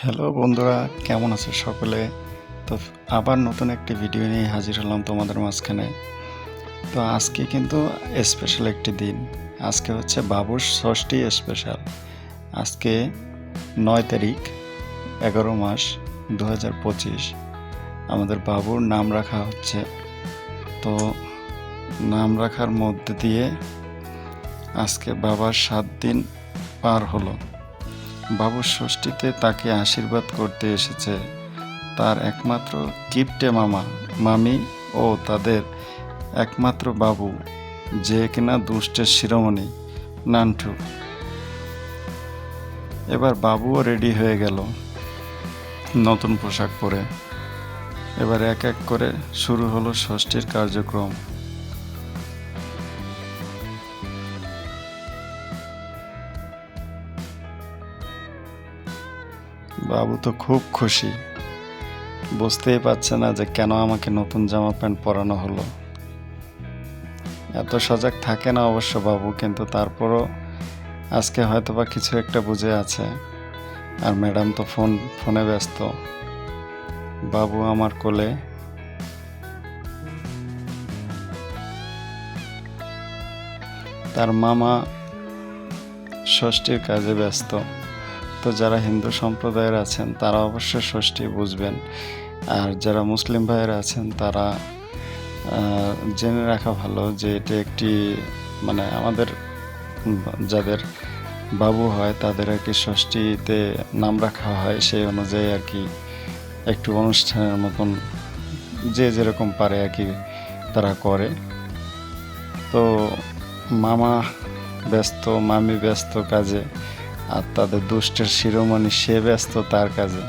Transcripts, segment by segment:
Hello বন্ধুরা, কেমন আছে সকলে? তো আবার নতুন একটি ভিডিও নিয়ে হাজির হলাম তোমাদের মাঝখানে। তো আজকে কিন্তু স্পেশাল একটি দিন। আজকে হচ্ছে বাবুর ষষ্ঠী স্পেশাল আজকে নয় তারিখ, এগারো মাস দু হাজার পঁচিশ। আমাদের বাবুর নাম রাখা হচ্ছে। তো নাম রাখার মধ্যে দিয়ে আজকে বাবার সাত দিন পার হলো। বাবুর ষষ্ঠীতে তাকে আশীর্বাদ করতে এসেছে। তার একমাত্র কিপটে মামা, মামি ও তাদের একমাত্র বাবু, যে কিনা দুষ্টের শিরোমণি, নান্টু। এবার বাবুও রেডি হয়ে গেল নতুন পোশাক পরে। এবার এক এক করে শুরু হলো ষষ্ঠীর কার্যক্রম। বাবু তো খুব খুশি। বুঝতেই পারছে না যে কেন আমাকে নতুন জামা প্যান্ট পরানো হলো। এত সজাগ থাকে না অবশ্য বাবু, কিন্তু তারপরও আজকে হয়তো বা কিছু একটা বুঝে আছে। আর ম্যাডাম তো ফোন, ফোনে ব্যস্ত। বাবু আমার কোলে। তার মামা ষষ্ঠীর কাজে ব্যস্ত। তো যারা হিন্দু সম্প্রদায়ের আছেন, তারা অবশ্যই ষষ্ঠী বুঝবেন। আর যারা মুসলিম ভাইয়েরা আছেন, তারা জেনে রাখা ভালো যে এটি একটি মানে আমাদের যাদের বাবু হয়, তাদের আর কি ষষ্ঠীতে নাম রাখা হয়, সেই অনুযায়ী আর কি একটু অনুষ্ঠানের মতন যে যেরকম পারে আর কি তারা করে। তো মামা ব্যস্ত, মামি ব্যস্ত কাজে আর তাদের দুষ্টের শিরোমণি সে ব্যস্ত তার কাজে।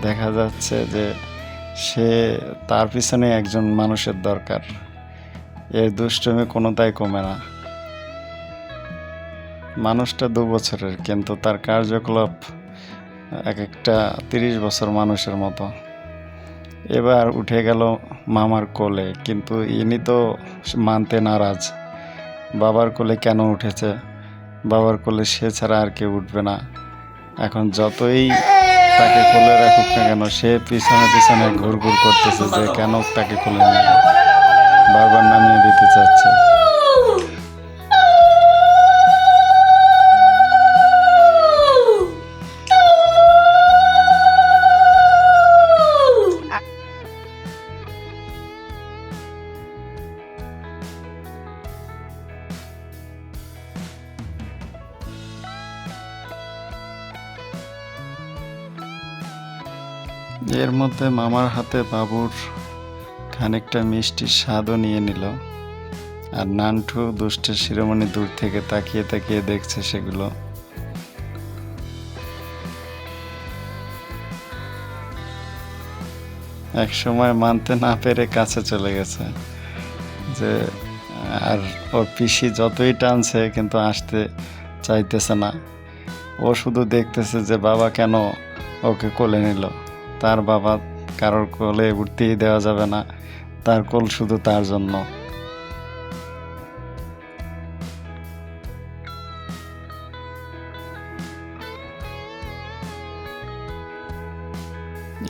দেখা যাচ্ছে যে সে তার পিছনে একজন মানুষের দরকার। এর দুষ্টমি কোনোটাই কমে না। মানুষটা দু বছরের, কিন্তু তার কার্যকলাপ এক একটা তিরিশ বছর মানুষের মতো। এবার উঠে গেল মামার কোলে, কিন্তু ইনি তো মানতে নারাজ। বাবার কোলে কেন উঠেছে? বাবার কোলে সে ছাড়া আর কেউ উঠবে না। এখন যতই তাকে কোলে রাখুক না কেন, সে পিছনে পিছনে ঘুর ঘুর করতেছে যে কেন তাকে কোলে নেবে বারবার নামিয়ে দিতে চাচ্ছে। এর মধ্যে মামার হাতে বাবুর খানিকটা মিষ্টির স্বাদও নিয়ে নিল। আর নানঠু দুষ্টের শিরোমণি দূর থেকে তাকিয়ে তাকিয়ে দেখছে সেগুলো। এক সময় মানতে না পেরে কাছে চলে গেছে যে, আর ওর পিসি যতই টানছে কিন্তু আসতে চাইতেছে না। ও শুধু দেখতেছে যে বাবা কেন ওকে কোলে নিল। তার বাবা কারোর কোলে উঠতেই দেওয়া যাবে না। তার কোল শুধু তার জন্য।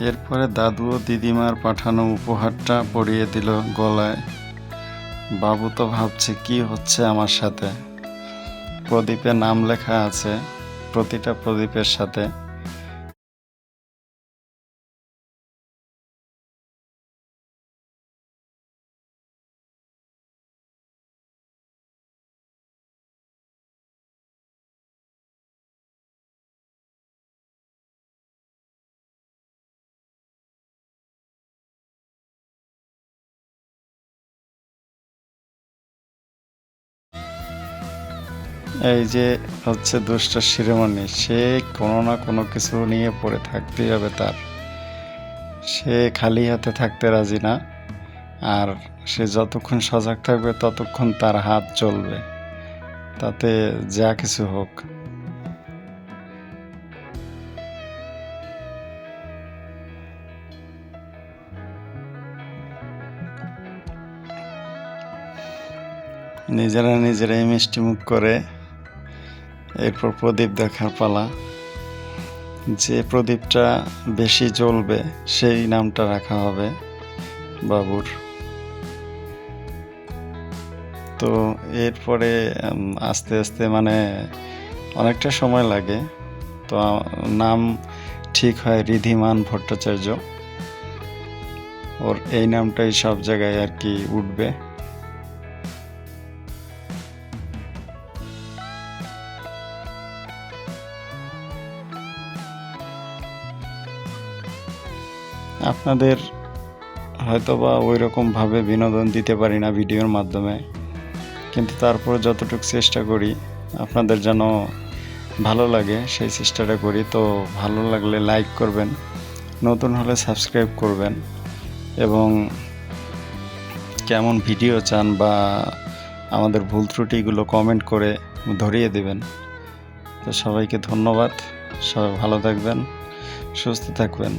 এরপরে দাদু ও দিদিমার পাঠানো উপহারটা পরিয়ে দিল গলায়। বাবু তো ভাবছে, কি হচ্ছে আমার সাথে? প্রদীপে নাম লেখা আছে, প্রতিটা প্রদীপের সাথে। এই যে হচ্ছে দুষ্ট শিরোমণি, সে কোনো না কোনো কিছু নিয়ে পড়ে থাকতেই হবে তার। সে খালি হাতে থাকতে রাজি না, আর সে যতক্ষণ সজাগ থাকবে ততক্ষণ তার হাত চলবে তাতে যা কিছু হোক। নিজেরা নিজেরাই মিষ্টিমুখ করে এরপর প্রদীপ দেখার পালা। যে প্রদীপটা বেশি জ্বলবে, সেই নামটা রাখা হবে, বাবুর। তো এরপরে আস্তে আস্তে মানে অনেকটা সময় লাগে। তো নাম ঠিক হয় রিধিমান ভট্টাচার্য। ওর এই নামটাই সব জায়গায় আর কি উঠবে। আপনাদের হয়তো বা ওই রকমভাবে বিনোদন দিতে পারি না ভিডিওর মাধ্যমে, কিন্তু তারপর যতটুকু চেষ্টা করি, আপনাদের যেন ভালো লাগে সেই চেষ্টাটা করি। তো ভালো লাগলে লাইক করবেন, নতুন হলে সাবস্ক্রাইব করবেন এবং কেমন ভিডিও চান বা আমাদের ভুল ত্রুটিগুলো কমেন্ট করে ধরিয়ে দেবেন। তো সবাইকে ধন্যবাদ, সবাই ভালো থাকবেন, সুস্থ থাকবেন।